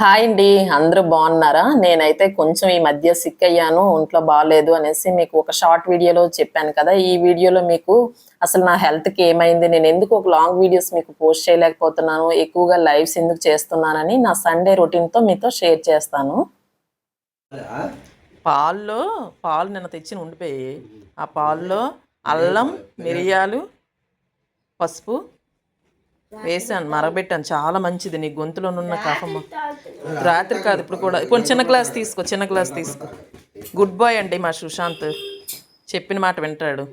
Hi అండి అందరూ బాగున్నారా? నేనైతే కొంచెం ఈ మధ్య సిక్ అయ్యాను ఒంట్లో బాగాలేదు అనేసి మీకు ఒక షార్ట్ వీడియోలో చెప్పాను కదా. ఈ వీడియోలో మీకు అసలు నా హెల్త్కి ఏమైంది నేను ఎందుకు ఒక లాంగ్ వీడియోస్ మీకు పోస్ట్ చేయలేకపోతున్నాను ఎక్కువగా లైవ్స్ ఎందుకు చేస్తున్నానని నా సండే రొటీన్తో మీతో షేర్ చేస్తాను. పాల్లో పాలు నిన్న తెచ్చిన ఉండిపోయి ఆ పాల్లో అల్లం మిరియాలు పసుపు వేసాను మరగబెట్టాను చాలా మంచిది. నీ గొంతులో ఉన్న కఫం రాత్రి కాదు ఇప్పుడు కూడా. ఇప్పుడు చిన్న గ్లాస్ తీసుకో చిన్న గ్లాస్ తీసుకో. గుడ్ బాయ్ అండి మా సుశాంత్. చెప్పిన మాట వింటాడు.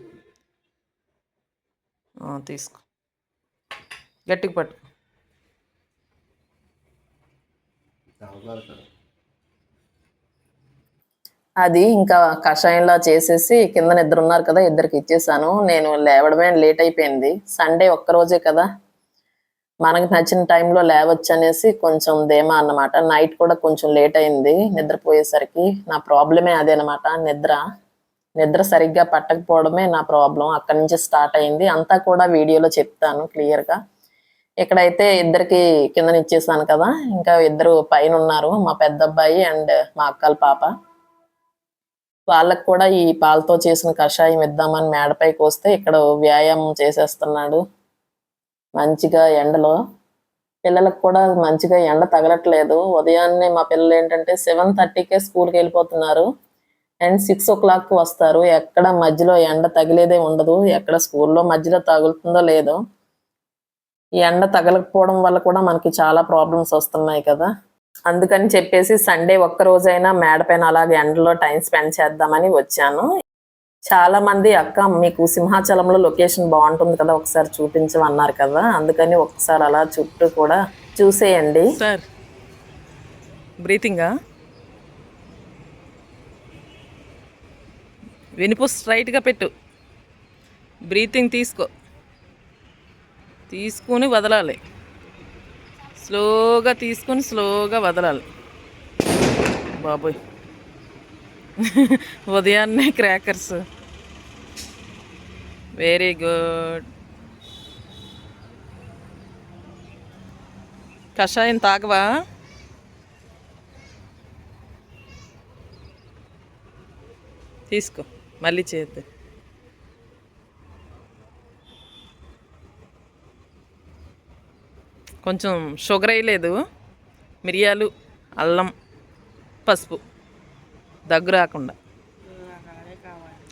ఆ, తీసుకో. గట్టిగా పట్టు. అది ఇంకా కషాయంలా చేసేసి కింద ఇద్దరు ఉన్నారు కదా ఇద్దరికి ఇచ్చేసాను. నేను లేవడమే లేట్ అయిపోయింది. సండే ఒక్క రోజే కదా. మనకు నచ్చిన టైంలో లేవచ్చు అనేసి కొంచెం ధీమా అన్నమాట. నైట్ కూడా కొంచెం లేట్ అయింది. నిద్రపోయేసరికి నా ప్రాబ్లమే అదే అనమాట నిద్ర. నిద్ర సరిగ్గా పట్టకపోవడమే నా ప్రాబ్లం. అక్కడి నుంచి స్టార్ట్ అయింది. అంతా కూడా వీడియోలో చెప్తాను క్లియర్గా. ఇక్కడైతే ఇద్దరికి కిందన ఇచ్చేసాను కదా. ఇంకా ఇద్దరు పైన ఉన్నారు మా పెద్ద అబ్బాయి అండ్ మా అక్కల పాప. వాళ్ళకు కూడా ఈ పాలతో చేసిన కషాయం ఇద్దామని మేడపైకి వస్తే ఇక్కడ వ్యాయామం చేసేస్తున్నాడు. మంచిగా ఎండలో. పిల్లలకు కూడా మంచిగా ఎండ తగలట్లేదు. ఉదయాన్నే మా పిల్లలు ఏంటంటే సెవెన్ థర్టీకే స్కూల్కి వెళ్ళిపోతున్నారు. అండ్ సిక్స్ ఓ క్లాక్ వస్తారు. ఎక్కడ మధ్యలో ఎండ తగిలేదే ఉండదు. ఎక్కడ స్కూల్లో మధ్యలో తగులుతుందో లేదో. ఈ ఎండ తగలకపోవడం వల్ల కూడా మనకి చాలా ప్రాబ్లమ్స్ వస్తున్నాయి కదా. అందుకని చెప్పేసి సండే ఒక్క రోజైనా మేడ పైన అలాగే ఎండలో టైం స్పెండ్ చేద్దామని వచ్చాను. చాలా మంది అక్క మీకు సింహాచలంలో లొకేషన్ బాగుంటుంది కదా ఒకసారి చూపించమన్నారు కదా అందుకని ఒకసారి అలా చుట్టూ కూడా చూసేయండి. సార్ బ్రీతింగా? వెనుపు స్ట్రైట్గా పెట్టు. బ్రీతింగ్ తీసుకో. తీసుకుని వదలాలి. స్లోగా తీసుకొని స్లోగా వదలాలి. బాబోయ్. ఉదయాన్నే క్రాకర్స్ వెరీ గుడ్ కషాయం తాగవా? తీసుకో మళ్ళీ చేద్దాం. కొంచెం షుగర్ వేయలేదు మిరియాలు అల్లం పసుపు. దగ్గు రాకుండా.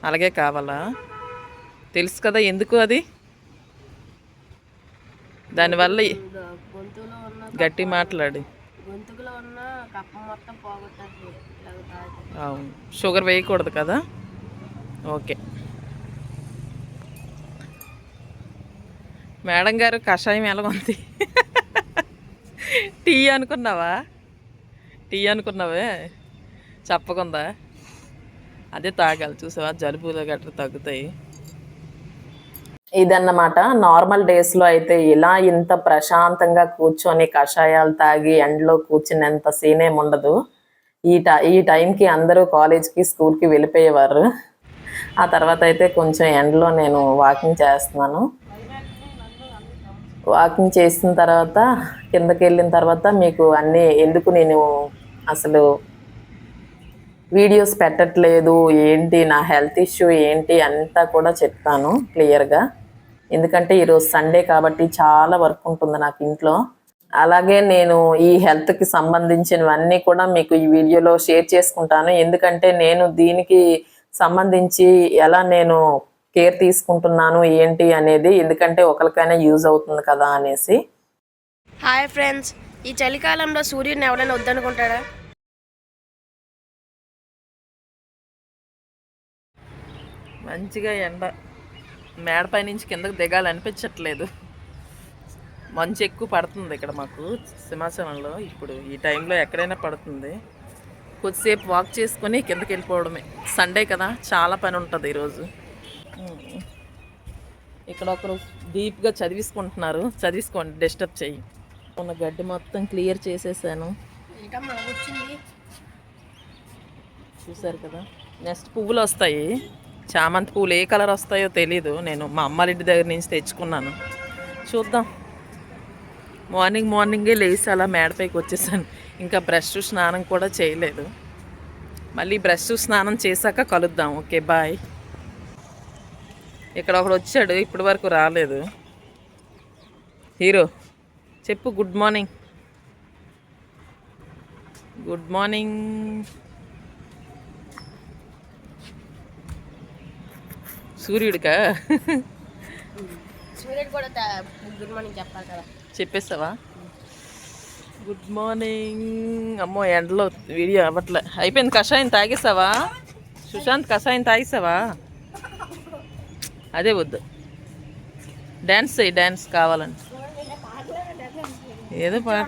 అలాగే కావాలా? తెలుసు కదా ఎందుకు అది? దానివల్ల గట్టి మాట్లాడి. అవును. షుగర్ వేయకూడదు కదా? ఓకే. మేడం గారు కషాయం ఎలా ఉంది? టీ అనుకున్నావా? టీ అనుకున్నావే? చెప్పకుందా అదే తాగాలి. చూసావా? జలుబులు గట్రా తగ్గుతాయి. ఇదన్నమాట. నార్మల్ డేస్లో అయితే ఇలా ఇంత ప్రశాంతంగా కూర్చొని కషాయాలు తాగి ఎండలో కూర్చునేంత సీనేం ఉండదు. ఈ టై ఈ టైంకి అందరూ కాలేజ్కి స్కూల్కి వెళ్ళిపోయేవారు. ఆ తర్వాత అయితే కొంచెం ఎండలో నేను వాకింగ్ చేస్తున్నాను. వాకింగ్ చేసిన తర్వాత కిందకి వెళ్ళిన తర్వాత మీకు అన్నీ ఎందుకు నేను అసలు వీడియోస్ పెట్టట్లేదు ఏంటి నా హెల్త్ ఇష్యూ ఏంటి అంతా కూడా చెప్తాను క్లియర్గా. ఎందుకంటే ఈరోజు సండే కాబట్టి చాలా వర్క్ ఉంటుంది నాకు ఇంట్లో. అలాగే నేను ఈ హెల్త్కి సంబంధించినవన్నీ కూడా మీకు ఈ వీడియోలో షేర్ చేసుకుంటాను. ఎందుకంటే నేను దీనికి సంబంధించి ఎలా నేను కేర్ తీసుకుంటున్నాను ఏంటి అనేది ఎందుకంటే ఒకరికైనా యూజ్ అవుతుంది కదా అనేసి. హాయ్ ఫ్రెండ్స్ ఈ చలికాలంలో సూర్యుడిని ఎవరైనా వద్దనుకుంటాడా మంచిగా ఎండ. మేడపై నుంచి కిందకు దిగాలనిపించట్లేదు. మంచు ఎక్కువ పడుతుంది ఇక్కడ మాకు సింహాచలంలో. ఇప్పుడు ఈ టైంలో ఎక్కడైనా పడుతుంది. కొద్దిసేపు వాక్ చేసుకొని కిందకి వెళ్ళిపోవడమే. సండే కదా చాలా పని ఉంటుంది ఈరోజు. ఇక్కడ ఒకరు డీప్గా చదివిసుకుంటున్నారు చదివిసుకోండి డిస్టర్బ్ చెయ్యి ఉన్న గడ్డి మొత్తం క్లియర్ చేసేసాను. చూసారు కదా నెక్స్ట్ పువ్వులు వస్తాయి. చామంతి పూలు ఏ కలర్ వస్తాయో తెలీదు. నేను మా అమ్మారింటి దగ్గర నుంచి తెచ్చుకున్నాను. చూద్దాం. మార్నింగ్ మార్నింగే లేచి అలా మేడపైకి వచ్చేసాను. ఇంకా బ్రష్ స్నానం కూడా చేయలేదు. మళ్ళీ బ్రష్ స్నానం చేశాక కలుద్దాం. Okay bye. ఇక్కడ ఒకడు వచ్చాడు ఇప్పటి వరకు రాలేదు. హీరో చెప్పు గుడ్ మార్నింగ్. Good morning. సూర్యుడికా? సూర్యుడు కూడా గుడ్ మార్నింగ్ చెప్పాలి కదా. చెప్పేస్తావా? Good morning. అమ్మో ఎండలో వీడియో అవ్వట్లే. అయిపోయింది కషాయం తాగేసావా? సుశాంత్ కషాయం తాగేసావా? అదే వద్దు. డ్యాన్స్ చేయి డ్యాన్స్ కావాలని ఏదో పాట.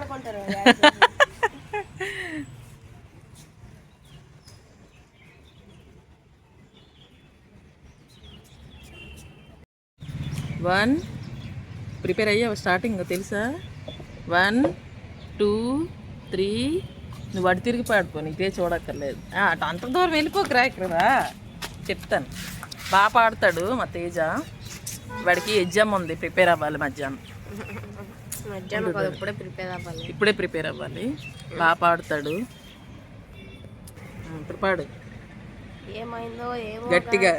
వన్. ప్రిపేర్ అయ్యావు స్టార్టింగ్ తెలుసా? One two three. నువ్వు అటు తిరిగి పాడుకో నీకే చూడక్కర్లేదు. అటు అంత దూరం వెళ్ళిపోకరా ఇక్కడ. చెప్తాను. బాగా పాడతాడు మా తేజ. వాడికి ఎగ్జామ్ ఉంది ప్రిపేర్ అవ్వాలి మధ్యాహ్నం. ఇప్పుడే ప్రిపేర్ అవ్వాలి. ఇప్పుడే ప్రిపేర్ అవ్వాలి. బాగా పాడతాడు. ఇప్పుడు పాడు. ఏమైందో ఏమో గట్టిగా.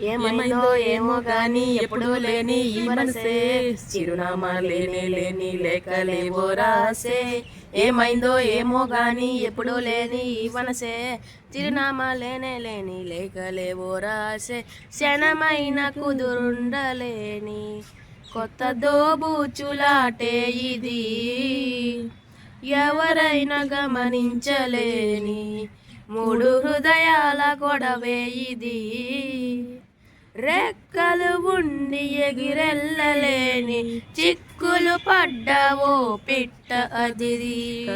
ఏమైందో ఏమో గాని ఎప్పుడో లేని ఈ మనసే. చిరునామా లేని లేని లేక లేవో రాసే ఏమైందో ఏమో గాని ఎప్పుడో లేని ఈ మనసే. చిరునామా లేనే లేని లేక లేవో రాసే క్షణమైన కుదురుండలేని కొత్త దోబూచులాటే ఇది. ఎవరైనా గమనించలేని మూడు హృదయాల గొడవే ఇది. రెక్కలు ఉండి ఎగిరెళ్ళలేని చిక్కులు పడ్డావో పిట్ట అదిరి.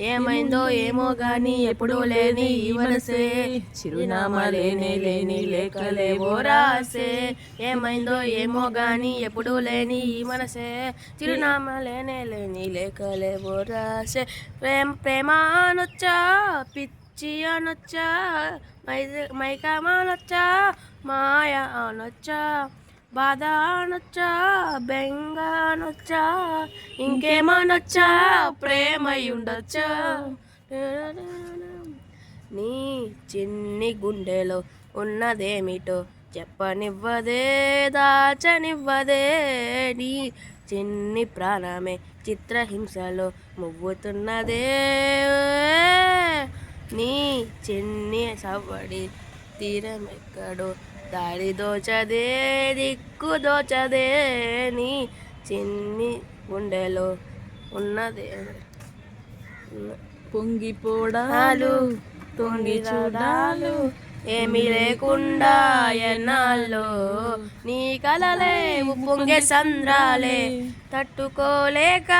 ఏమైందో ఏమో గాని ఎప్పుడూ లేని ఈ మనసే. చిరునామా లేని లేని లేఖలేవో రాసే. ఏమైందో ఏమో గాని ఎప్పుడూ లేని ఈ మనసే. చిరునామా లేనే లేని లేఖలేవో రాసే. ప్రేమ ప్రేమ అనొచ్చా పిచ్చి అనొచ్చా మై మైకమానొచ్చా మాయ అనొచ్చా బాధ అనొచ్చా బెంగ అనొచ్చా ఇంకేమనొచ్చా ప్రేమై ఉండొచ్చా. నీ చిన్ని గుండెలో ఉన్నదేమిటో చెప్పనివ్వదే దాచనివ్వదే. నీ చిన్ని ప్రాణమే చిత్రహింసలో మువ్వుతున్నదే. నీ చిన్ని సవ్వడి తీరమెక్కడో దారి దోచదే దిక్కు దోచదే నీ చిన్ని గుండెలో ఉన్నదే. పొంగిపోడాలు తొంగి చూడాలు ఏమీ లేకుండా ఎన్నాళ్ళు నీ కలలే ఉప్పొంగే సంద్రాలే. తట్టుకోలేక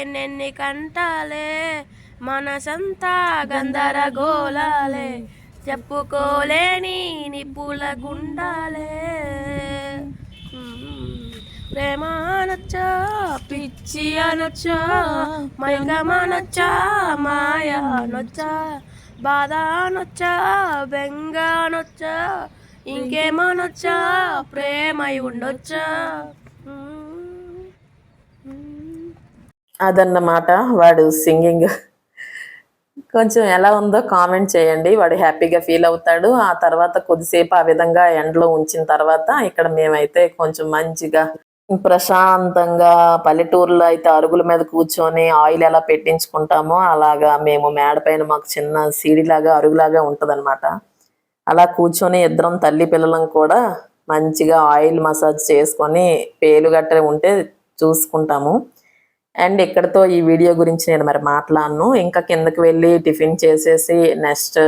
ఎన్నెన్ని కంటాలే మనసంతా గందరగోళాలే చెప్పుకోలేని నిప్పుల గుండాలే. ప్రేమ అనొచ్చా పిచ్చి అనొచ్చా మైకమనొచ్చా మాయ అనొచ్చా బాధ అనొచ్చా బెంగ అనొచ్చా ఇంకేమనొచ్చా ప్రేమై ఉండొచ్చా. అదన్నమాట వాడు సింగింగ్. కొంచెం ఎలా ఉందో కామెంట్ చేయండి. వాడు హ్యాపీగా ఫీల్ అవుతాడు. ఆ తర్వాత కొద్దిసేపు ఆ విధంగా ఎండలో ఉంచిన తర్వాత ఇక్కడ మేమైతే కొంచెం మంచిగా ప్రశాంతంగా పల్లెటూరులో అయితే అరుగుల మీద కూర్చొని ఆయిల్ ఎలా పెట్టించుకుంటామో అలాగా మేము మేడ పైన మాకు చిన్న సీడిలాగా అరుగులాగా ఉంటుందన్నమాట. అలా కూర్చొని ఇద్దరం తల్లి పిల్లలం కూడా మంచిగా ఆయిల్ మసాజ్ చేసుకొని పేలు గట్ట ఉంటే చూసుకుంటాము. అండ్ ఇక్కడతో ఈ వీడియో గురించి నేను మరి మాట్లాడను. ఇంకా కిందకి వెళ్ళి టిఫిన్ చేసేసి నెక్స్ట్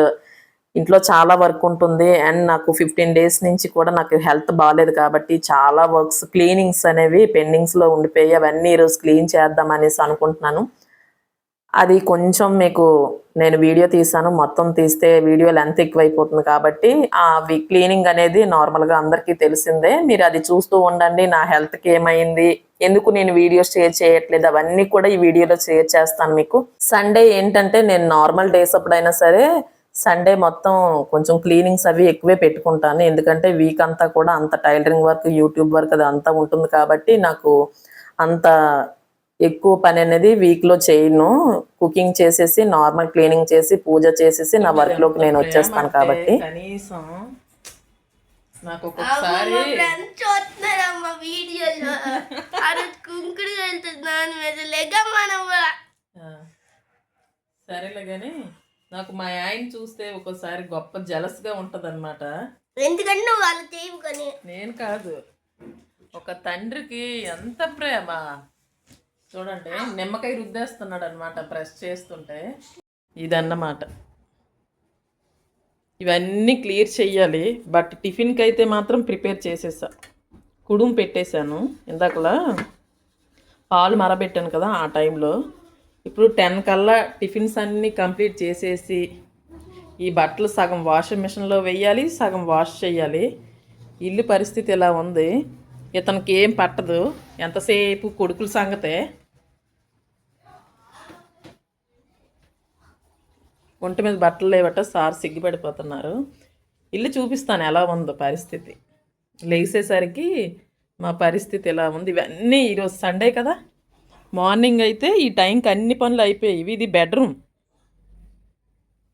ఇంట్లో చాలా వర్క్ ఉంటుంది. అండ్ నాకు ఫిఫ్టీన్ డేస్ నుంచి కూడా నాకు హెల్త్ బాగాలేదు కాబట్టి చాలా వర్క్స్ క్లీనింగ్స్ అనేవి పెండింగ్స్లో ఉండిపోయి అవన్నీ ఈరోజు క్లీన్ చేద్దాం అనేసి అనుకుంటున్నాను. అది కొంచెం మీకు నేను వీడియో తీసాను. మొత్తం తీస్తే వీడియో లెంత్ ఎక్కువైపోతుంది కాబట్టి ఆ క్లీనింగ్ అనేది నార్మల్గా అందరికీ తెలిసిందే. మీరు అది చూస్తూ ఉండండి. నా హెల్త్కి ఏమైంది? ఎందుకు నేను వీడియో షేర్ చేయట్లేదు? అవన్నీ కూడా ఈ వీడియోలో షేర్ చేస్తాను మీకు. సండే ఏంటంటే నేను నార్మల్ డేస్ అప్పుడైనా సరే సండే మొత్తం కొంచెం క్లీనింగ్స్ అవి ఎక్కువే పెట్టుకుంటాను. ఎందుకంటే వీక్ అంతా కూడా అంత టైలరింగ్ వర్క్ యూట్యూబ్ వర్క్ అది అంతా ఉంటుంది కాబట్టి నాకు అంత ఎక్కువ పని అనేది వీక్లో చేయను. కుకింగ్ చేసేసి నార్మల్ క్లీనింగ్ చేసి పూజ చేసేసి నా వర్క్లోకి నేను వచ్చేస్తాను కాబట్టి. కనీసం నాకు ఒక్కొక్కసారి చూస్తున్నారమ్మ వీడియోలో. కుంకుడు వెళ్తున్నాను సరేలే కానీ నాకు మా ఆయన చూస్తే ఒక్కోసారి గొప్ప జలస్గా ఉంటదన్నమాట. ఎందుకంటే నువ్వు వాళ్ళు చేయవు కానీ. నేను కాదు ఒక తండ్రికి ఎంత ప్రేమ? చూడండి. నిమ్మకాయ రుద్దేస్తున్నాడు అనమాట ప్రెస్ చేస్తుంటే. ఇదన్నమాట. ఇవన్నీ క్లియర్ చెయ్యాలి బట్ టిఫిన్కి అయితే మాత్రం ప్రిపేర్ చేసేసా. కుడుము పెట్టేశాను ఇందాకలా పాలు మరబెట్టాను కదా ఆ టైంలో. ఇప్పుడు టెన్ కల్లా టిఫిన్స్ అన్నీ కంప్లీట్ చేసేసి ఈ బట్టలు సగం వాషింగ్ మిషన్లో వెయ్యాలి సగం వాష్ చేయాలి ఇల్లు పరిస్థితి ఇలా ఉంది? ఇతనికి ఏం పట్టదు. ఎంతసేపు కొడుకుల సంగతే. ఒంటి మీద బట్టలు లేవట సార్ సిగ్గుపడిపోతున్నారు. ఇల్లు చూపిస్తాను ఎలా ఉందో పరిస్థితి. లేచేసరికి మా పరిస్థితి ఎలా ఉంది. ఇవన్నీ ఈరోజు సండే కదా. మార్నింగ్ అయితే ఈ టైంకి అన్ని పనులు అయిపోయాయి. ఇది బెడ్రూమ్.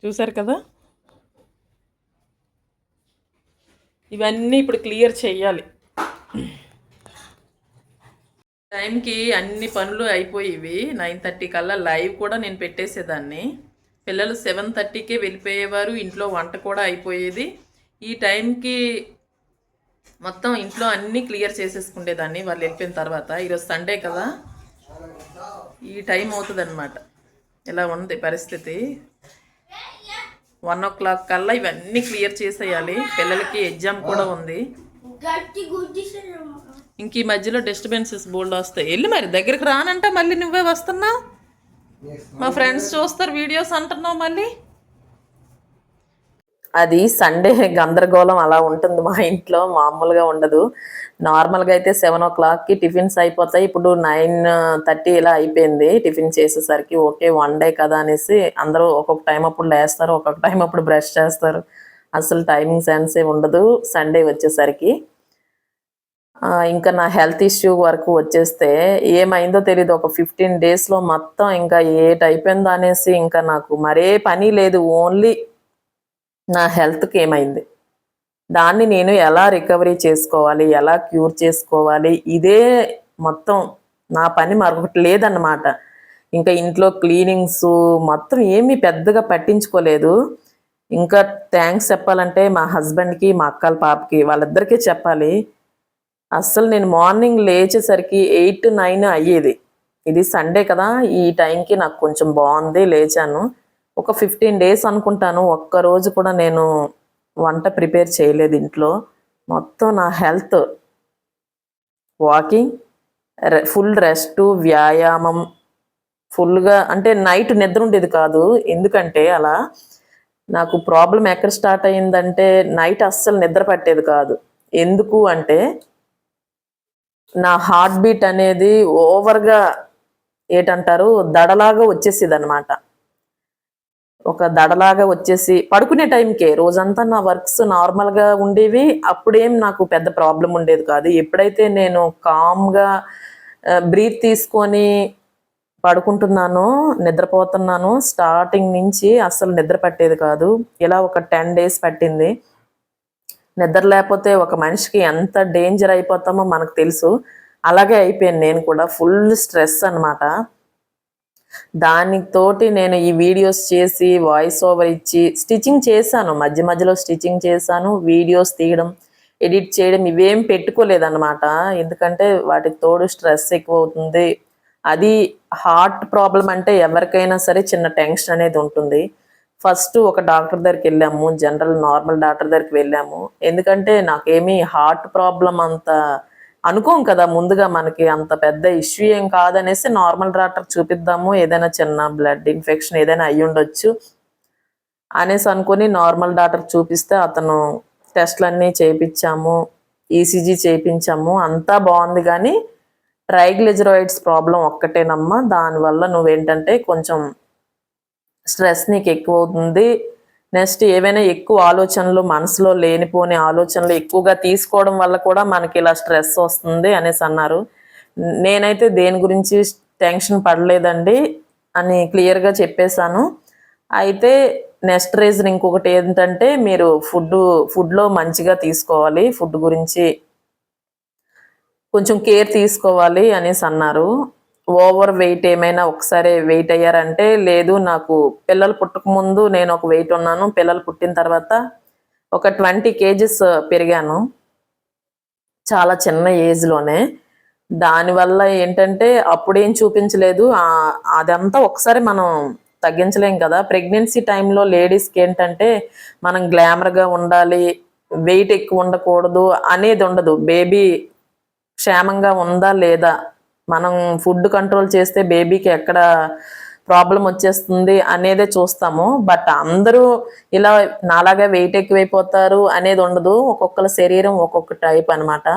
చూసారు కదా? ఇవన్నీ ఇప్పుడు క్లియర్ చేయాలి. టైంకి అన్ని పనులు అయిపోయేవి. నైన్ థర్టీ కల్లా లైవ్ కూడా నేను పెట్టేసేదాన్ని. పిల్లలు సెవెన్ థర్టీకే వెళ్ళిపోయేవారు. ఇంట్లో వంట కూడా అయిపోయేది. ఈ టైంకి మొత్తం ఇంట్లో అన్నీ క్లియర్ చేసేసుకునేదాన్ని వాళ్ళు వెళ్ళిపోయిన తర్వాత. ఈరోజు సండే కదా. ఈ టైం అవుతుంది అనమాట ఇలా ఉంది పరిస్థితి? వన్ ఓ క్లాక్ కల్లా ఇవన్నీ క్లియర్ చేసేయాలి. పిల్లలకి ఎగ్జామ్ కూడా ఉంది. గట్టి గుడ్డి ఇంక ఈ మధ్యలో డిస్టర్బెన్సెస్ బోల్డ్ వస్తాయి. వెళ్ళి మరి దగ్గరికి రానంట మళ్ళీ నువ్వే వస్తున్నావు? మా ఫ్రెండ్స్ చూస్తారు వీడియోస్ అంటున్నావు మళ్ళీ? అది సండే గందరగోళం అలా ఉంటుంది మా ఇంట్లో మామూలుగా ఉండదు. నార్మల్గా అయితే సెవెన్ ఓ క్లాక్కి టిఫిన్స్ అయిపోతాయి. ఇప్పుడు నైన్ థర్టీ ఇలా అయిపోయింది. టిఫిన్ చేసేసరికి ఓకే వన్ డే కదా అనేసి అందరూ ఒక్కొక్క టైం అప్పుడు లేస్తారు ఒక్కొక్క టైం అప్పుడు బ్రష్ చేస్తారు. అసలు టైమింగ్ సెన్సే ఉండదు. సండే వచ్చేసరికి. ఇంకా నా హెల్త్ ఇష్యూ వరకు వచ్చేస్తే ఏమైందో తెలియదు ఒక ఫిఫ్టీన్ డేస్లో మొత్తం ఇంకా ఏట్ అయిపోయిందో అనేసి ఇంకా నాకు మరే పని లేదు. ఓన్లీ నా హెల్త్కి ఏమైంది? దాన్ని నేను ఎలా రికవరీ చేసుకోవాలి? ఎలా క్యూర్ చేసుకోవాలి? ఇదే మొత్తం నా పని మరొకటి లేదన్నమాట. ఇంకా ఇంట్లో క్లీనింగ్స్ మొత్తం ఏమీ పెద్దగా పట్టించుకోలేదు. ఇంకా థ్యాంక్స్ చెప్పాలంటే మా హస్బెండ్కి మా అక్కల పాపకి వాళ్ళిద్దరికీ చెప్పాలి. అస్సలు నేను మార్నింగ్ లేచేసరికి ఎయిట్ నైన్ అయ్యేది. ఇది సండే కదా ఈ టైంకి నాకు కొంచెం బాగుంది లేచాను. ఒక ఫిఫ్టీన్ డేస్ అనుకుంటాను ఒక్క రోజు కూడా నేను వంట ప్రిపేర్ చేయలేదు ఇంట్లో. మొత్తం నా హెల్త్ వాకింగ్ ఫుల్ రెస్ట్ వ్యాయామం ఫుల్గా అంటే నైట్ నిద్ర ఉండేది కాదు. ఎందుకంటే అలా నాకు ప్రాబ్లం ఎక్కడ స్టార్ట్ అయ్యిందంటే నైట్ అస్సలు నిద్ర పట్టేది కాదు. ఎందుకు అంటే నా హార్ట్ బీట్ అనేది ఓవర్గా ఏటంటారు? దడలాగా వచ్చేసేది అనమాట ఒక దడలాగా వచ్చేసి పడుకునే టైంకే రోజంతా నా వర్క్స్ నార్మల్గా ఉండేవి. అప్పుడేం నాకు పెద్ద ప్రాబ్లం ఉండేది కాదు. ఎప్పుడైతే నేను కామ్గా బ్రీత్ తీసుకొని పడుకుంటున్నాను నిద్రపోతున్నాను స్టార్టింగ్ నుంచి అస్సలు నిద్ర పట్టేది కాదు. ఇలా ఒక టెన్ డేస్ పట్టింది. నిద్ర లేకపోతే ఒక మనిషికి ఎంత డేంజర్ అయిపోతామో మనకు తెలుసు. అలాగే అయిపోయాను నేను కూడా. ఫుల్ స్ట్రెస్ అన్నమాట. దానితోటి నేను ఈ వీడియోస్ చేసి వాయిస్ ఓవర్ ఇచ్చి స్టిచ్చింగ్ చేశాను. మధ్య మధ్యలో స్టిచ్చింగ్ చేశాను వీడియోస్ తీయడం ఎడిట్ చేయడం ఇవేం పెట్టుకోలేదన్నమాట. ఎందుకంటే వాటికి తోడు స్ట్రెస్ ఎక్కువ అవుతుంది అది హార్ట్ ప్రాబ్లం అంటే ఎవరికైనా సరే చిన్న టెన్షన్ అనేది ఉంటుంది. ఫస్ట్ ఒక డాక్టర్ దగ్గరికి వెళ్ళాము జనరల్ నార్మల్ డాక్టర్ దగ్గరికి వెళ్ళాము. ఎందుకంటే నాకేమీ హార్ట్ ప్రాబ్లం అంత అనుకోం కదా ముందుగా మనకి అంత పెద్ద ఇష్యూ ఏం కాదనేసి నార్మల్ డాక్టర్ చూపిద్దాము ఏదైనా చిన్న బ్లడ్ ఇన్ఫెక్షన్ ఏదైనా అయ్యి ఉండొచ్చు అనేసి అనుకుని నార్మల్ డాక్టర్ చూపిస్తే అతను టెస్ట్లన్నీ చేయించాము ఈసీజీ చేయించాము అంతా బాగుంది కానీ ట్రైగ్లిజరాయిడ్స్ ప్రాబ్లం ఒక్కటేనమ్మా. దానివల్ల నువ్వేంటంటే కొంచెం స్ట్రెస్ నీకు ఎక్కువ అవుతుంది నెక్స్ట్ ఏవైనా ఎక్కువ ఆలోచనలు మనసులో లేనిపోని ఆలోచనలు ఎక్కువగా తీసుకోవడం వల్ల కూడా మనకి ఇలా స్ట్రెస్ వస్తుంది అనేసి అన్నారు. నేనైతే దేని గురించి టెన్షన్ పడలేదండి అని క్లియర్గా చెప్పేశాను. అయితే నెక్స్ట్ రీజన్ ఇంకొకటి ఏంటంటే మీరు ఫుడ్ ఫుడ్లో మంచిగా తీసుకోవాలి ఫుడ్ గురించి కొంచెం కేర్ తీసుకోవాలి అనేసి అన్నారు. ఓవర్ వెయిట్ ఏమైనా ఒకసారి వెయిట్ అయ్యారంటే లేదు నాకు పిల్లలు పుట్టక ముందు నేను ఒక వెయిట్ ఉన్నాను. పిల్లలు పుట్టిన తర్వాత ఒక ట్వంటీ కేజీస్ పెరిగాను. చాలా చిన్న ఏజ్లోనే దానివల్ల ఏంటంటే అప్పుడేం చూపించలేదు. అదంతా ఒకసారి మనం తగ్గించలేం కదా. ప్రెగ్నెన్సీ టైంలో లేడీస్కి ఏంటంటే మనం గ్లామర్గా ఉండాలి వెయిట్ ఎక్కువ ఉండకూడదు అనేది ఉండదు. బేబీ క్షేమంగా ఉందా లేదా మనం ఫుడ్ కంట్రోల్ చేస్తే బేబీకి ఎక్కడ ప్రాబ్లం వచ్చేస్తుంది అనేదే చూస్తాము. బట్ అందరూ ఇలా నాలాగా వెయిట్ ఎక్కువైపోతారు అనేది ఉండదు. ఒక్కొక్కరి శరీరం ఒక్కొక్క టైప్ అనమాట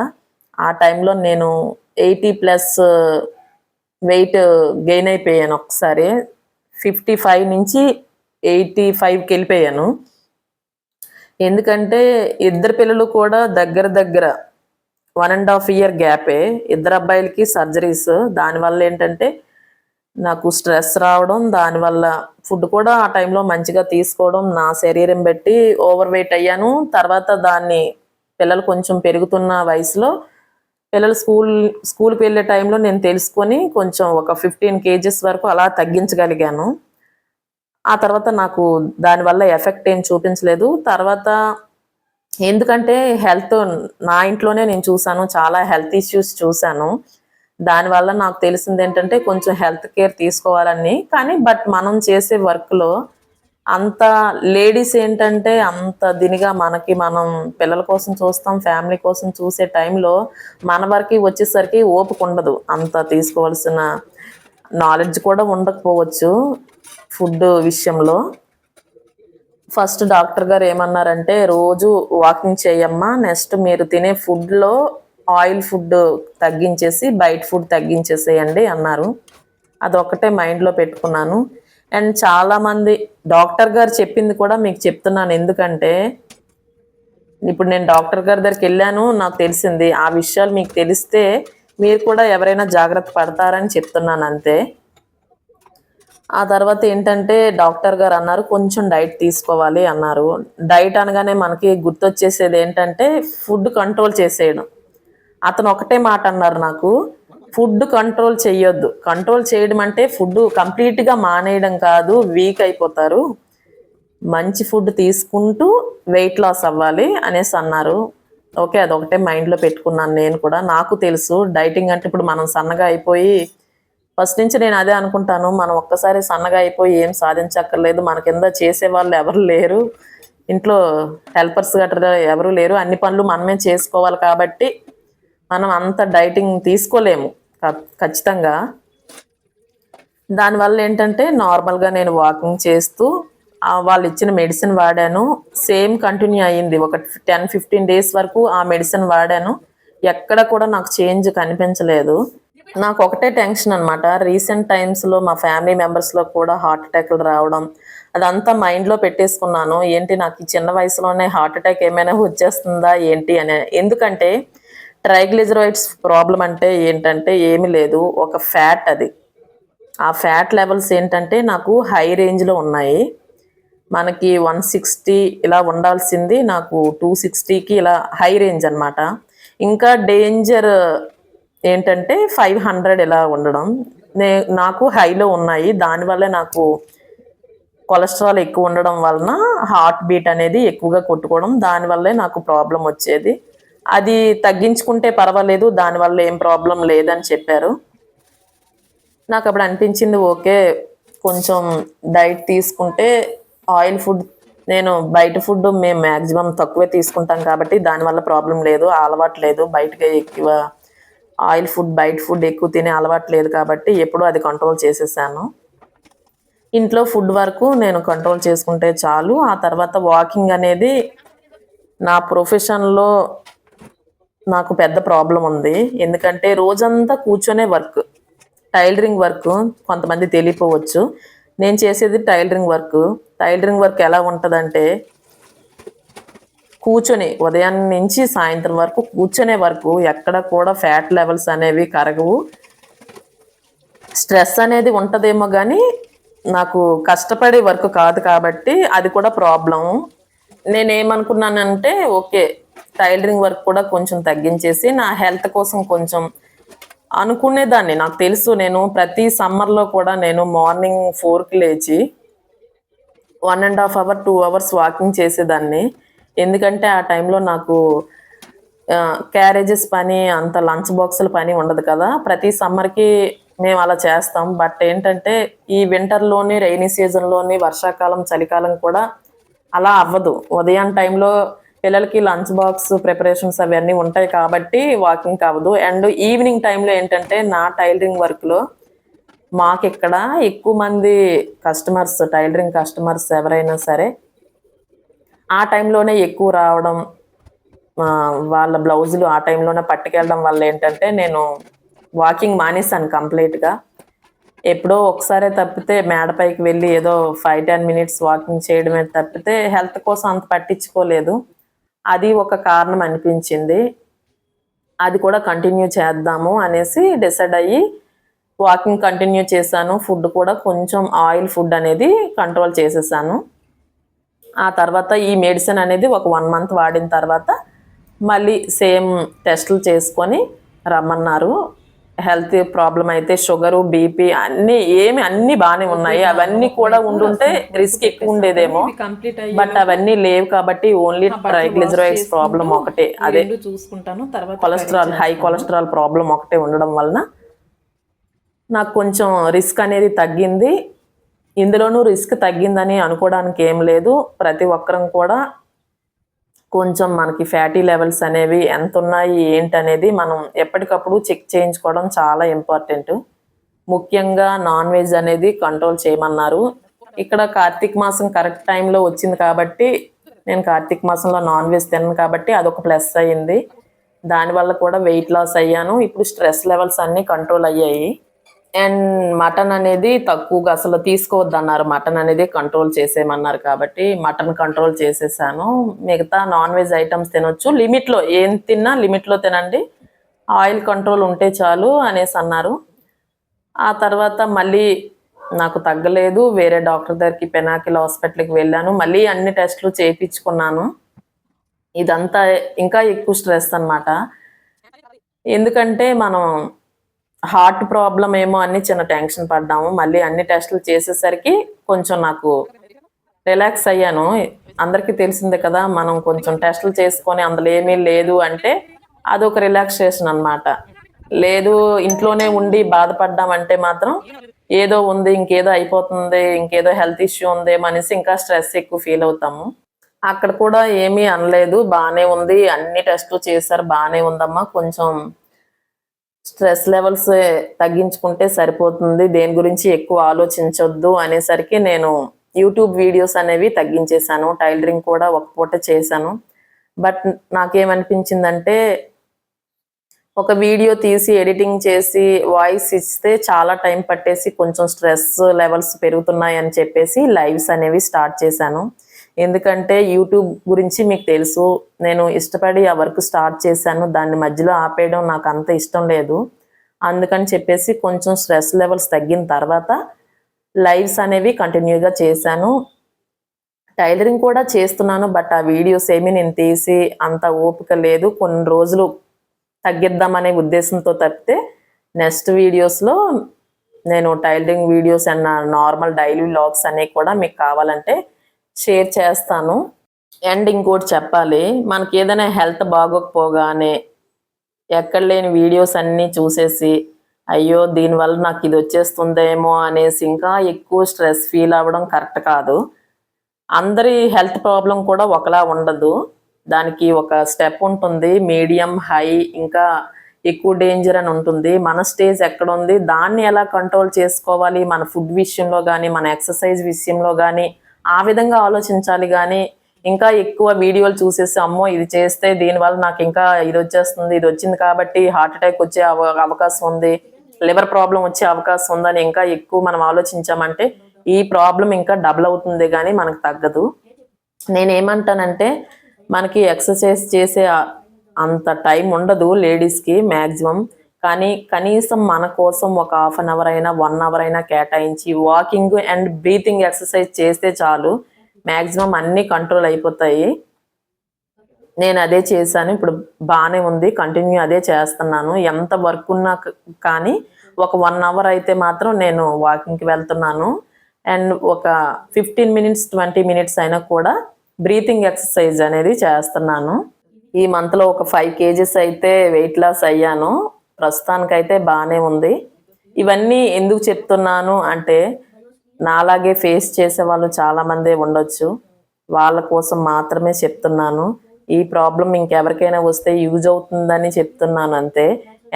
ఆ టైంలో నేను ఎయిటీ ప్లస్ వెయిట్ గెయిన్ అయిపోయాను ఒకసారి. ఫిఫ్టీ ఫైవ్ నుంచి ఎయిటీ ఫైవ్కి వెళ్ళిపోయాను. ఎందుకంటే ఇద్దరు పిల్లలు కూడా దగ్గర దగ్గర వన్ అండ్ హాఫ్ ఇయర్ గ్యాపే. ఇద్దరు అబ్బాయిలకి సర్జరీస్. దానివల్ల ఏంటంటే నాకు స్ట్రెస్ రావడం దానివల్ల ఫుడ్ కూడా ఆ టైంలో మంచిగా తీసుకోవడం నా శరీరం బట్టి ఓవర్ వెయిట్ అయ్యాను. తర్వాత దాన్ని పిల్లలు కొంచెం పెరుగుతున్న వయసులో పిల్లలు స్కూల్ స్కూల్కి వెళ్ళే టైంలో నేను తెలుసుకొని కొంచెం ఒక ఫిఫ్టీన్ కేజెస్ వరకు అలా తగ్గించగలిగాను. ఆ తర్వాత నాకు దానివల్ల ఎఫెక్ట్ ఏం చూపించలేదు. తర్వాత ఎందుకంటే హెల్త్ నా ఇంట్లోనే నేను చూసాను చాలా హెల్త్ ఇష్యూస్ చూశాను. దానివల్ల నాకు తెలిసింది ఏంటంటే కొంచెం హెల్త్ కేర్ తీసుకోవాలని. కానీ బట్ మనం చేసే వర్క్లో అంత లేడీస్ ఏంటంటే అంత దినిగా మనకి మనం పిల్లల కోసం చూస్తాం ఫ్యామిలీ కోసం చూసే టైంలో మన వరకు వచ్చేసరికి ఓపిక ఉండదు. అంత తీసుకోవాల్సిన నాలెడ్జ్ కూడా ఉండకపోవచ్చు ఫుడ్ విషయంలో. ఫస్ట్ డాక్టర్ గారు ఏమన్నారంటే రోజు వాకింగ్ చేయమ్మా నెక్స్ట్ మీరు తినే ఫుడ్లో ఆయిల్ ఫుడ్ తగ్గించేసి బయట ఫుడ్ తగ్గించేసేయండి అన్నారు. అదొక్కటే మైండ్లో పెట్టుకున్నాను. అండ్ చాలామంది డాక్టర్ గారు చెప్పింది కూడా మీకు చెప్తున్నాను. ఎందుకంటే ఇప్పుడు నేను డాక్టర్ గారి దగ్గరికి వెళ్ళాను నాకు తెలిసింది. ఆ విషయాలు మీకు తెలిస్తే మీరు కూడా ఎవరైనా జాగ్రత్త పడతారని చెప్తున్నాను అంతే. ఆ తర్వాత ఏంటంటే డాక్టర్ గారు అన్నారు కొంచెం డైట్ తీసుకోవాలి అన్నారు. డైట్ అనగానే మనకి గుర్తొచ్చేసేది ఏంటంటే ఫుడ్ కంట్రోల్ చేసేయడం. అతను ఒకటే మాట అన్నారు నాకు ఫుడ్ కంట్రోల్ చేయొద్దు కంట్రోల్ చేయడం అంటే ఫుడ్ కంప్లీట్గా మానేయడం కాదు వీక్ అయిపోతారు. మంచి ఫుడ్ తీసుకుంటూ వెయిట్ లాస్ అవ్వాలి అనేసి అన్నారు. ఓకే అదొకటే మైండ్లో పెట్టుకున్నాను నేను కూడా. నాకు తెలుసు డైటింగ్ అంటే ఇప్పుడు మనం సన్నగా అయిపోయి ఫస్ట్ నుంచి నేను అదే అనుకుంటాను మనం ఒక్కసారి సన్నగా అయిపోయి ఏం సాధించక్కర్లేదు మన కింద చేసే వాళ్ళు ఎవరు లేరు ఇంట్లో హెల్పర్స్ గట్రా ఎవరు లేరు అన్ని పనులు మనమే చేసుకోవాలి కాబట్టి మనం అంత డైటింగ్ తీసుకోలేము ఖచ్చితంగా. దానివల్ల ఏంటంటే నార్మల్గా నేను వాకింగ్ చేస్తూ వాళ్ళు ఇచ్చిన మెడిసిన్ వాడాను సేమ్ కంటిన్యూ అయ్యింది ఒక టెన్ ఫిఫ్టీన్ డేస్ వరకు ఆ మెడిసిన్ వాడాను ఎక్కడ కూడా నాకు చేంజ్ కనిపించలేదు. నాకు ఒకటే టెన్షన్ అనమాట రీసెంట్ టైమ్స్లో మా ఫ్యామిలీ మెంబర్స్లో కూడా హార్ట్ అటాక్లు రావడం. అదంతా మైండ్లో పెట్టేసుకున్నాను. ఏంటి నాకు ఈ చిన్న వయసులోనే హార్ట్ అటాక్ ఏమైనా వచ్చేస్తుందా ఏంటి అని. ఎందుకంటే ట్రైగ్లిజరాయిడ్స్ ప్రాబ్లం అంటే ఏంటంటే ఏమీ లేదు. ఒక ఫ్యాట్ అది. ఆ ఫ్యాట్ లెవెల్స్ ఏంటంటే నాకు హై రేంజ్లో ఉన్నాయి. మనకి వన్ సిక్స్టీ ఇలా ఉండాల్సింది. నాకు టూ సిక్స్టీకి ఇలా హై రేంజ్ అనమాట ఇంకా డేంజర్ ఏంటంటే ఫైవ్ హండ్రెడ్ ఇలా ఉండడం. నే నాకు హైలో ఉన్నాయి. దానివల్ల నాకు కొలెస్ట్రాల్ ఎక్కువ ఉండడం వలన హార్ట్ బీట్ అనేది ఎక్కువగా కొట్టుకోవడం దానివల్లే నాకు ప్రాబ్లం వచ్చేది. అది తగ్గించుకుంటే పర్వాలేదు దానివల్ల ఏం ప్రాబ్లం లేదని చెప్పారు. నాకు అప్పుడు అనిపించింది ఓకే కొంచెం డైట్ తీసుకుంటే ఆయిల్ ఫుడ్ నేను బయట ఫుడ్ మేము మ్యాక్సిమం తక్కువే తీసుకుంటాం కాబట్టి దానివల్ల ప్రాబ్లం లేదు అలవాటు లేదు బయటగా ఎక్కువ ఆయిల్ ఫుడ్ బయట ఫుడ్ ఎక్కువ తినే అలవాటు లేదు కాబట్టి ఎప్పుడూ అది కంట్రోల్ చేసేసాను. ఇంట్లో ఫుడ్ వరకు నేను కంట్రోల్ చేసుకుంటే చాలు. ఆ తర్వాత వాకింగ్ అనేది నా ప్రొఫెషన్లో నాకు పెద్ద ప్రాబ్లం ఉంది. ఎందుకంటే రోజంతా కూర్చొనే వర్క్ టైలరింగ్ వర్క్ కొంతమంది తెలియపోవచ్చు. నేను చేసేది టైలరింగ్ వర్క్ టైలరింగ్ వర్క్ ఎలా ఉంటుందంటే కూర్చొని ఉదయం నుంచి సాయంత్రం వరకు కూర్చునే వరకు ఎక్కడ కూడా ఫ్యాట్ లెవెల్స్ అనేవి కరగవు. స్ట్రెస్ అనేది ఉంటుందేమో కానీ నాకు కష్టపడే వర్క్ కాదు కాబట్టి అది కూడా ప్రాబ్లం నేనేమనుకున్నానంటే ఓకే టైలరింగ్ వర్క్ కూడా కొంచెం తగ్గించేసి నా హెల్త్ కోసం కొంచెం అనుకునేదాన్ని. నాకు తెలుసు నేను ప్రతి సమ్మర్లో కూడా నేను మార్నింగ్ ఫోర్కి లేచి one and half hour two hours walking చేసేదాన్ని. ఎందుకంటే ఆ టైంలో నాకు క్యారేజెస్ పని అంత లంచ్ బాక్సుల పని ఉండదు కదా. ప్రతి సమ్మర్కి మేము అలా చేస్తాం. బట్ ఏంటంటే ఈ వింటర్లోని రైనీ సీజన్లోని వర్షాకాలం చలికాలం కూడా అలా అవ్వదు. ఉదయం టైంలో పిల్లలకి లంచ్ బాక్స్ ప్రిపరేషన్స్ అవన్నీ ఉంటాయి కాబట్టి వాకింగ్ అవ్వదు. అండ్ ఈవినింగ్ టైంలో ఏంటంటే నా టైలరింగ్ వర్క్లో మాకు ఇక్కడ ఎక్కువ మంది కస్టమర్స్ టైలరింగ్ కస్టమర్స్ ఎవరైనా సరే ఆ టైంలోనే ఎక్కువ రావడం వాళ్ళ బ్లౌజులు ఆ టైంలోనే పట్టుకెళ్ళడం వల్ల ఏంటంటే నేను వాకింగ్ మానేశాను కంప్లీట్గా. ఎప్పుడో ఒకసారే తప్పితే మేడపైకి వెళ్ళి ఏదో ఫైవ్ టెన్ మినిట్స్ వాకింగ్ చేయడమే తప్పితే హెల్త్ కోసం అంత పట్టించుకోలేదు. అది ఒక కారణం అనిపించింది. అది కూడా కంటిన్యూ చేద్దాము అనేసి డిసైడ్ అయ్యి వాకింగ్ కంటిన్యూ చేశాను. ఫుడ్ కూడా కొంచెం ఆయిల్ ఫుడ్ అనేది కంట్రోల్ చేసేసాను. ఆ తర్వాత ఈ మెడిసిన్ అనేది ఒక వన్ మంత్ వాడిన తర్వాత మళ్ళీ సేమ్ టెస్టులు చేసుకొని రమ్మన్నారు. హెల్త్ ప్రాబ్లం అయితే షుగరు బీపీ అన్నీ ఏమి అన్నీ బాగానే ఉన్నాయి. అవన్నీ కూడా ఉండుంటే రిస్క్ ఎక్కువ ఉండేదేమో. బట్ అవన్నీ లేవు కాబట్టి ఓన్లీ ట్రైగ్లిజరైడ్స్ ప్రాబ్లం ఒకటే. అదే చూసుకుంటాను తర్వాత కొలెస్ట్రాల్ హై కొలెస్ట్రాల్ ప్రాబ్లం ఒకటే ఉండడం వలన నాకు కొంచెం రిస్క్ అనేది తగ్గింది. ఇందులోనూ రిస్క్ తగ్గిందని అనుకోవడానికి ఏం లేదు. ప్రతి ఒక్కరం కూడా కొంచెం మనకి ఫ్యాటీ లెవెల్స్ అనేవి ఎంత ఉన్నాయి ఏంటి అనేది మనం ఎప్పటికప్పుడు చెక్ చేయించుకోవడం చాలా ఇంపార్టెంట్. ముఖ్యంగా నాన్ వెజ్ అనేది కంట్రోల్ చేయమన్నారు. ఇక్కడ కార్తీక మాసం కరెక్ట్ టైంలో వచ్చింది కాబట్టి నేను కార్తీక మాసంలో నాన్ వెజ్ తిన్నాను కాబట్టి అదొక ప్లస్ అయ్యింది. దానివల్ల కూడా వెయిట్ లాస్ అయ్యాను. ఇప్పుడు స్ట్రెస్ లెవెల్స్ అన్నీ కంట్రోల్ అయ్యాయి. అండ్ మటన్ అనేది తక్కువగా అసలు తీసుకోవద్దు అన్నారు మటన్ అనేది కంట్రోల్ చేసేయమన్నారు కాబట్టి మటన్ కంట్రోల్ చేసేసాను. మిగతా నాన్ వెజ్ ఐటమ్స్ తినొచ్చు. లిమిట్లో ఏం తిన్నా లిమిట్లో తినండి. ఆయిల్ కంట్రోల్ ఉంటే చాలు అనేసి అన్నారు. ఆ తర్వాత మళ్ళీ నాకు తగ్గలేదు. వేరే డాక్టర్ దగ్గరికి పెనాకిల్ హాస్పిటల్కి వెళ్ళాను. మళ్ళీ అన్ని టెస్టులు చేయించుకున్నాను. ఇదంతా ఇంకా ఎక్కువ స్ట్రెస్ అన్నమాట. ఎందుకంటే మనం హార్ట్ ప్రాబ్లం ఏమో అని చిన్న టెన్షన్ పడ్డాము. మళ్ళీ అన్ని టెస్టులు చేసేసరికి కొంచెం నాకు రిలాక్స్ అయ్యాను. అందరికీ తెలిసిందే కదా మనం కొంచెం టెస్టులు చేసుకొని అందులో ఏమీ లేదు అంటే అదొక రిలాక్సేషన్ అన్నమాట. లేదు ఇంట్లోనే ఉండి బాధపడ్డామంటే మాత్రం ఏదో ఉంది ఇంకేదో అయిపోతుంది ఇంకేదో హెల్త్ ఇష్యూ ఉందేమో అనేసి ఇంకా స్ట్రెస్ ఎక్కువ ఫీల్ అవుతాము. అక్కడ కూడా ఏమీ అనలేదు బాగానే ఉంది అన్ని టెస్టులు చేశారు బాగానే ఉందమ్మా కొంచెం స్ట్రెస్ లెవెల్స్ తగ్గించుకుంటే సరిపోతుంది. దేని గురించి ఎక్కువ ఆలోచించొద్దు అనేసరికి నేను యూట్యూబ్ వీడియోస్ అనేవి తగ్గించేశాను. టైలరింగ్ కూడా ఒక పూట చేశాను. బట్ నాకేమనిపించిందంటే ఒక వీడియో తీసి ఎడిటింగ్ చేసి వాయిస్ ఇస్తే చాలా టైం పట్టేసి కొంచెం స్ట్రెస్ లెవెల్స్ పెరుగుతున్నాయి అని చెప్పేసి లైవ్స్ అనేవి స్టార్ట్ చేశాను. ఎందుకంటే యూట్యూబ్ గురించి మీకు తెలుసు నేను ఇష్టపడి ఆ వర్క్ స్టార్ట్ చేశాను దాన్ని మధ్యలో ఆపేయడం నాకు అంత ఇష్టం లేదు. అందుకని చెప్పేసి కొంచెం స్ట్రెస్ లెవెల్స్ తగ్గిన తర్వాత లైవ్స్ అనేవి కంటిన్యూగా చేశాను. టైలరింగ్ కూడా చేస్తున్నాను బట్ ఆ వీడియోస్ ఏమీ నేను తీసి అంత ఓపిక లేదు. కొన్ని రోజులు తగ్గిద్దామనే ఉద్దేశంతో తప్పితే నెక్స్ట్ వీడియోస్లో నేను tailoring videos and normal daily vlogs అనేవి కూడా మీకు కావాలంటే షేర్ చేస్తాను. అండ్ ఇంకోటి చెప్పాలి. మనకి ఏదైనా హెల్త్ బాగోకపోగానే ఎక్కడ లేని వీడియోస్ అన్నీ చూసేసి అయ్యో దీనివల్ల నాకు ఇది వచ్చేస్తుందేమో అనేసి ఇంకా ఎక్కువ స్ట్రెస్ ఫీల్ అవ్వడం కరెక్ట్ కాదు. అందరి హెల్త్ ప్రాబ్లం కూడా ఒకలా ఉండదు. దానికి ఒక స్టెప్ ఉంటుంది. మీడియం హై ఇంకా ఎక్కువ డేంజర్ అని ఉంటుంది. మన స్టేజ్ ఎక్కడ ఉంది? దాన్ని ఎలా కంట్రోల్ చేసుకోవాలి? మన ఫుడ్ విషయంలో కానీ మన ఎక్సర్సైజ్ విషయంలో కానీ ఆ విధంగా ఆలోచించాలి కానీ ఇంకా ఎక్కువ వీడియోలు చూసేసి అమ్మో ఇది చేస్తే దీనివల్ల నాకు ఇంకా ఇది వచ్చేస్తుంది ఇది వచ్చింది కాబట్టి హార్ట్ అటాక్ వచ్చే అవ- అవకాశం ఉంది లివర్ ప్రాబ్లం వచ్చే అవకాశం ఉందని ఇంకా ఎక్కువ మనం ఆలోచించామంటే ఈ ప్రాబ్లం ఇంకా డబుల్ అవుతుంది కానీ మనకు తగ్గదు. నేనేమంటానంటే మనకి ఎక్సర్సైజ్ చేసే అంత టైం ఉండదు లేడీస్కి మ్యాక్సిమం కానీ కనీసం మన కోసం ఒక హాఫ్ అన్ అవర్ అయినా వన్ అవర్ అయినా కేటాయించి వాకింగ్ అండ్ బ్రీతింగ్ ఎక్సర్సైజ్ చేస్తే చాలు. మ్యాక్సిమం అన్నీ కంట్రోల్ అయిపోతాయి. నేను అదే చేశాను. ఇప్పుడు బాగానే ఉంది. కంటిన్యూ అదే చేస్తున్నాను. ఎంత వర్క్ ఉన్నా కానీ ఒక వన్ అవర్ అయితే మాత్రం నేను వాకింగ్కి వెళ్తున్నాను. అండ్ ఒక ఫిఫ్టీన్ మినిట్స్ ట్వంటీ మినిట్స్ అయినా కూడా బ్రీతింగ్ ఎక్సర్సైజ్ అనేది చేస్తున్నాను. ఈ మంత్లో ఒక ఫైవ్ కేజెస్ అయితే వెయిట్ లాస్ అయ్యాను. ప్రస్తుతానికైతే బాగానే ఉంది. ఇవన్నీ ఎందుకు చెప్తున్నాను అంటే నాలాగే ఫేస్ చేసే వాళ్ళు చాలామందే ఉండొచ్చు. వాళ్ళ కోసం మాత్రమే చెప్తున్నాను. ఈ ప్రాబ్లం ఇంకెవరికైనా వస్తే యూజ్ అవుతుందని చెప్తున్నాను అంతే.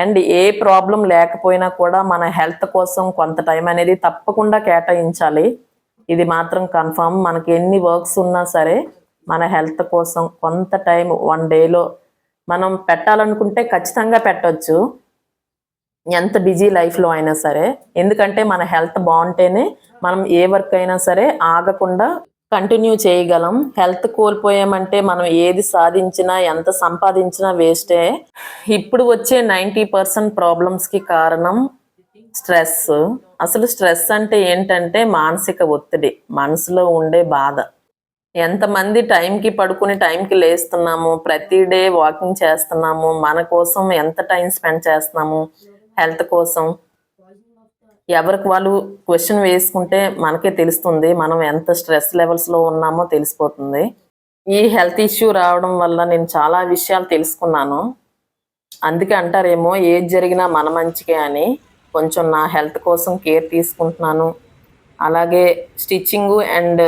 అండ్ ఏ ప్రాబ్లం లేకపోయినా కూడా మన హెల్త్ కోసం కొంత టైం అనేది తప్పకుండా కేటాయించాలి. ఇది మాత్రం కన్ఫర్మ్ మనకి ఎన్ని వర్క్స్ ఉన్నా సరే మన హెల్త్ కోసం కొంత టైం వన్ డేలో మనం పెట్టాలనుకుంటే ఖచ్చితంగా పెట్టవచ్చు ఎంత బిజీ లైఫ్లో అయినా సరే ఎందుకంటే మన హెల్త్ బాగుంటేనే మనం ఏ వర్క్ అయినా సరే ఆగకుండా కంటిన్యూ చేయగలం. హెల్త్ కోల్పోయామంటే మనం ఏది సాధించినా ఎంత సంపాదించినా వేస్టే. ఇప్పుడు వచ్చే నైంటీ పర్సెంట్ ప్రాబ్లమ్స్కి కారణం స్ట్రెస్. అసలు స్ట్రెస్ అంటే ఏంటంటే మానసిక ఒత్తిడి మనసులో ఉండే బాధ. ఎంతమంది టైంకి పడుకుని టైంకి లేస్తున్నాము ప్రతి డే వాకింగ్ చేస్తున్నాము మన కోసం ఎంత టైం స్పెండ్ చేస్తున్నాము హెల్త్ కోసం. ఎవరికి వాళ్ళు క్వశ్చన్ వేసుకుంటే మనకే తెలుస్తుంది మనం ఎంత స్ట్రెస్ లెవెల్స్లో ఉన్నామో తెలిసిపోతుంది. ఈ హెల్త్ ఇష్యూ రావడం వల్ల నేను చాలా విషయాలు తెలుసుకున్నాను. అందుకే అంటారేమో ఏది జరిగినా మన మంచికే అని. కొంచెం నా హెల్త్ కోసం కేర్ తీసుకుంటున్నాను. అలాగే స్టిచ్చింగ్ అండ్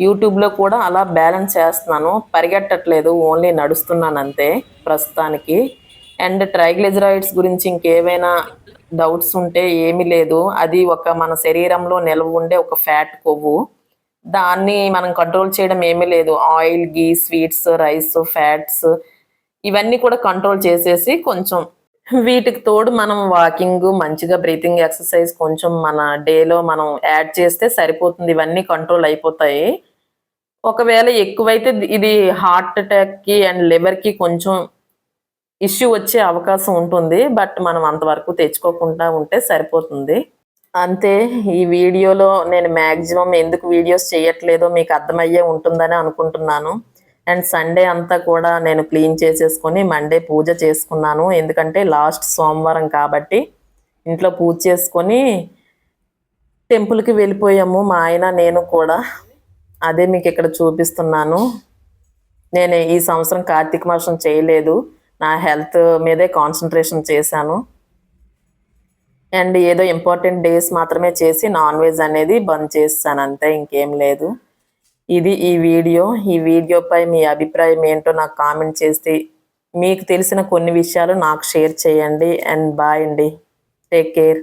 యూట్యూబ్లో కూడా అలా బ్యాలెన్స్ చేస్తున్నాను. పరిగెట్టట్లేదు ఓన్లీ నడుస్తున్నాను అంతే ప్రస్తుతానికి. అండ్ ట్రైగ్లిజరాయిడ్స్ గురించి ఇంకేమైనా డౌట్స్ ఉంటే ఏమీ లేదు. అది ఒక మన శరీరంలో నిల్వ ఉండే ఒక ఫ్యాట్ కొవ్వు. దాన్ని మనం కంట్రోల్ చేయడం ఏమీ లేదు. ఆయిల్ గీ స్వీట్స్ రైస్ ఫ్యాట్స్ ఇవన్నీ కూడా కంట్రోల్ చేసేసి కొంచెం వీటికి తోడు మనం వాకింగ్ మంచిగా బ్రీతింగ్ ఎక్సర్సైజ్ కొంచెం మన డేలో మనం యాడ్ చేస్తే సరిపోతుంది. ఇవన్నీ కంట్రోల్ అయిపోతాయి. ఒకవేళ ఎక్కువైతే ఇది హార్ట్ అటాక్కి అండ్ లివర్కి కొంచెం ఇష్యూ వచ్చే అవకాశం ఉంటుంది బట్ మనం అంతవరకు తెచ్చుకోకుండా ఉంటే సరిపోతుంది. అంతే ఈ వీడియోలో నేను మ్యాక్సిమం ఎందుకు వీడియోస్ చేయట్లేదో మీకు అర్థమయ్యే ఉంటుందని అనుకుంటున్నాను. అండ్ సండే అంతా కూడా నేను క్లీన్ చేసేసుకొని మండే పూజ చేసుకున్నాను. ఎందుకంటే లాస్ట్ సోమవారం కాబట్టి ఇంట్లో పూజ చేసుకొని టెంపుల్కి వెళ్ళిపోయాము. మా ఆయన నేను కూడా అదే మీకు ఇక్కడ చూపిస్తున్నాను. నేను ఈ సంవత్సరం కార్తీక మాసం చేయలేదు. నా హెల్త్ మీదే కాన్సన్ట్రేషన్ చేశాను. అండ్ ఏదో ఇంపార్టెంట్ డేస్ మాత్రమే చేసి నాన్ వెజ్ అనేది బంద్ చేస్తాను అంతే ఇంకేం లేదు. ఇది ఈ వీడియో. ఈ వీడియోపై మీ అభిప్రాయం ఏంటో నాకు కామెంట్ చేసి మీకు తెలిసిన కొన్ని విషయాలు నాకు షేర్ చేయండి. అండ్ బాయ్ అండి. Take care.